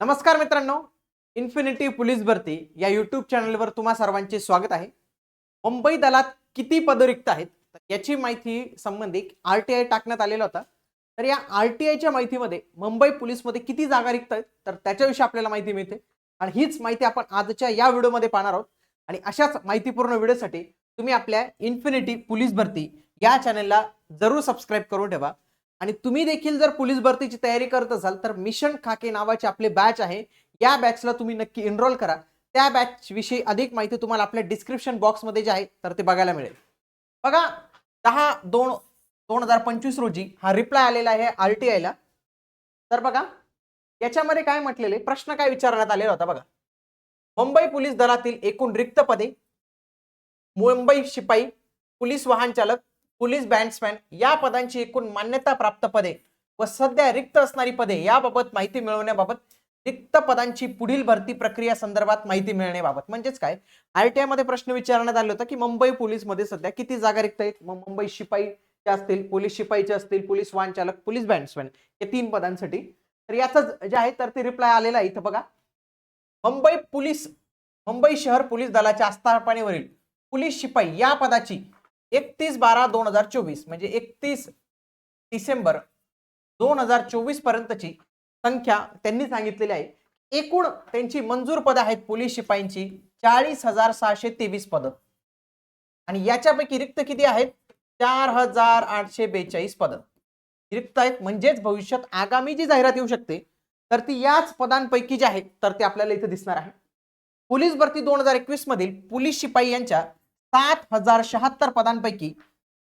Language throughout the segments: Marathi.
नमस्कार मित्रांनो इन्फिनिटी पोलीस भरती या यूट्यूब चॅनलवर तुम्हा सर्वांचे स्वागत आहे. मुंबई दलात किती पद रिक्त आहेत? याची माहिती संबंधित आर टी आय टाकण्यात आलेला होता. तर या आर टी आयच्या माहितीमध्ये मुंबई पोलीसमध्ये किती जागा रिक्त आहेत? तर त्याच्याविषयी आपल्याला माहिती मिळते. आणि हीच माहिती आपण आजच्या या व्हिडिओमध्ये पाहणार आहोत. आणि अशाच माहितीपूर्ण व्हिडिओसाठी तुम्ही आपल्या इन्फिनिटी पोलीस भरती या चॅनलला जरूर सबस्क्राईब करून ठेवा. आणि तुम्ही देखील जर पोलीस भरतीची तयारी करत असाल तर मिशन खाके नावाचे आपले बॅच आहे. या बॅचला तुम्ही नक्की एनरोल करा. त्या बॅच विषयी अधिक माहिती तुम्हाला आपल्या डिस्क्रिप्शन बॉक्समध्ये जे आहे तर ते बघायला मिळेल. बघा दहा दोन दोन हजार पंचवीस रोजी हा रिप्लाय आलेला आहे आर टी आयला तर बघा याच्यामध्ये काय म्हटलेले प्रश्न काय विचारण्यात आलेला होता बघा. मुंबई पोलीस दलातील एकूण रिक्त पदे मुंबई शिपाई पोलीस वाहन चालक पोलीस बँड्समॅन या पदांची एकूण मान्यता प्राप्त पदे व सध्या रिक्त असणारी पदे याबाबत माहिती मिळवण्याबाबत रिक्त पदांची पुढील भरती प्रक्रिया संदर्भात माहिती मिळण्याबाबत. म्हणजेच काय? आरटीआयमध्ये प्रश्न विचारण्यात आले होता की मुंबई पोलीसमध्ये सध्या किती जागा रिक्त आहेत? मग मुंबई शिपाईच्या असतील पोलीस शिपाईचे असतील पोलीस वाहन चालक पोलीस बँड्समॅन या तीन पदांसाठी. तर याचा जे आहे तर ते रिप्लाय आलेला आहे इथं बघा. मुंबई पोलीस मुंबई शहर पोलीस दलाच्या आस्थापनेवरील पोलीस शिपाई या पदाची एकतीस बारा दोन हजार चोवीस म्हणजे एकतीस डिसेंबर दोन हजार चोवीस पर्यंतची संख्या त्यांनी सांगितलेली आहे. एकूण त्यांची मंजूर पदं आहेत पोलीस शिपाईंची चाळीस हजार सहाशे तेवीस पदं. आणि याच्यापैकी रिक्त किती आहेत? चार हजार आठशे बेचाळीस पदं. रिक्त आहेत म्हणजेच भविष्यात आगामी जी जाहिरात येऊ शकते तर ती याच पदांपैकी जी आहेत तर ते आपल्याला इथं दिसणार आहे. पोलीस भरती दोन हजार एकवीस मधील पोलीस शिपाई यांच्या सात हजार शहात्तर पदांपैकी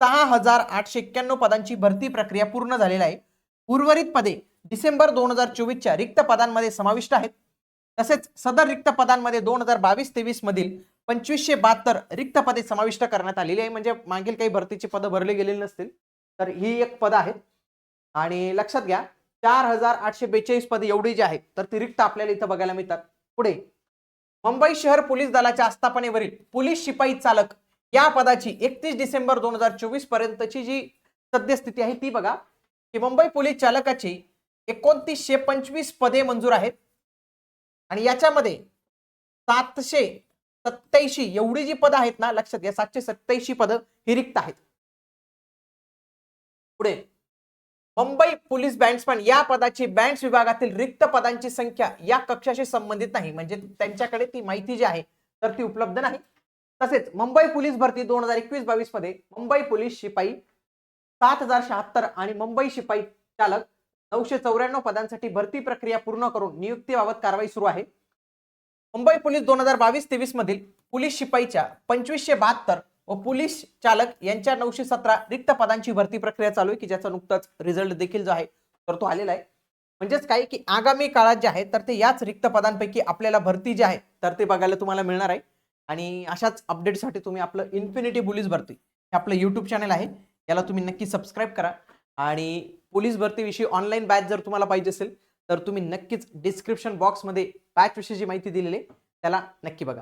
सहा हजार आठशे एक्क्याण्णव पदांची भरती प्रक्रिया पूर्ण झालेली आहे. उर्वरित पदे डिसेंबर दोन हजार चोवीसच्या रिक्त पदांमध्ये समाविष्ट आहेत. तसेच सदर रिक्त पदांमध्ये दोन हजार बावीस तेवीस मधील पंचवीसशे बहात्तर रिक्त पदे समाविष्ट करण्यात आलेली आहे. म्हणजे मागील काही भरतीची पदं भरली गेलेली नसतील तर ही एक पदं आहेत. आणि लक्षात घ्या चार हजार आठशे बेचाळीस पदे एवढी जी आहेत तर ती रिक्त आपल्याला इथं बघायला मिळतात. पुढे मुंबई शहर पोलीस दलाच्या आस्थापनेवरील पोलीस शिपाई चालक या पदाची एकतीस डिसेंबर दोन हजार चोवीस पर्यंतची जी सद्यस्थिती आहे ती बघा. की मुंबई पोलीस चालकाची एकोणतीसशे पंचवीस पदे मंजूर आहेत. आणि याच्यामध्ये सातशे सत्याऐंशी एवढी जी पदं आहेत ना लक्षात घ्या सातशे सत्याऐंशी पदं ही रिक्त आहेत. पुढे मुंबई पोलीस बँड्समॅन या पदाची बँड्स विभागातील रिक्त पदांची संख्या या कक्षाशी संबंधित नाही. म्हणजे त्यांच्याकडे ती माहिती जी आहे तर ती उपलब्ध नाही. तसेच मुंबई पोलीस भरती दोन हजार एकवीस बावीसमध्ये मुंबई पोलीस शिपाई सात हजार शहात्तर आणि मुंबई शिपाई चालक नऊशे चौऱ्याण्णव पदांसाठी भरती प्रक्रिया पूर्ण करून नियुक्तीबाबत कारवाई सुरू आहे. मुंबई पोलीस दोन हजार बावीस तेवीस मधील पोलीस शिपाईच्या पंचवीसशे बहात्तर व पोलीस चालक यांच्या नऊशे सतरा रिक्त पदांची भरती प्रक्रिया चालू आहे की ज्याचा नुकताच रिझल्ट देखील जो आहे तर तो आलेला आहे. म्हणजेच काय की आगामी काळात जे आहे तर ते याच रिक्त पदांपैकी आपल्याला भरती जी आहे तर ते बघायला तुम्हाला मिळणार आहे. आणि अशाच अपडेटसाठी तुम्ही आपलं इन्फिनिटी पोलीस भरती हे आपलं यूट्यूब चॅनल आहे याला तुम्ही नक्की सबस्क्राईब करा. आणि पोलीस भरतीविषयी ऑनलाईन बॅच जर तुम्हाला पाहिजे असेल तर तुम्ही नक्कीच डिस्क्रिप्शन बॉक्समध्ये बॅच विषयीची माहिती दिलेली आहे त्याला नक्की बघा.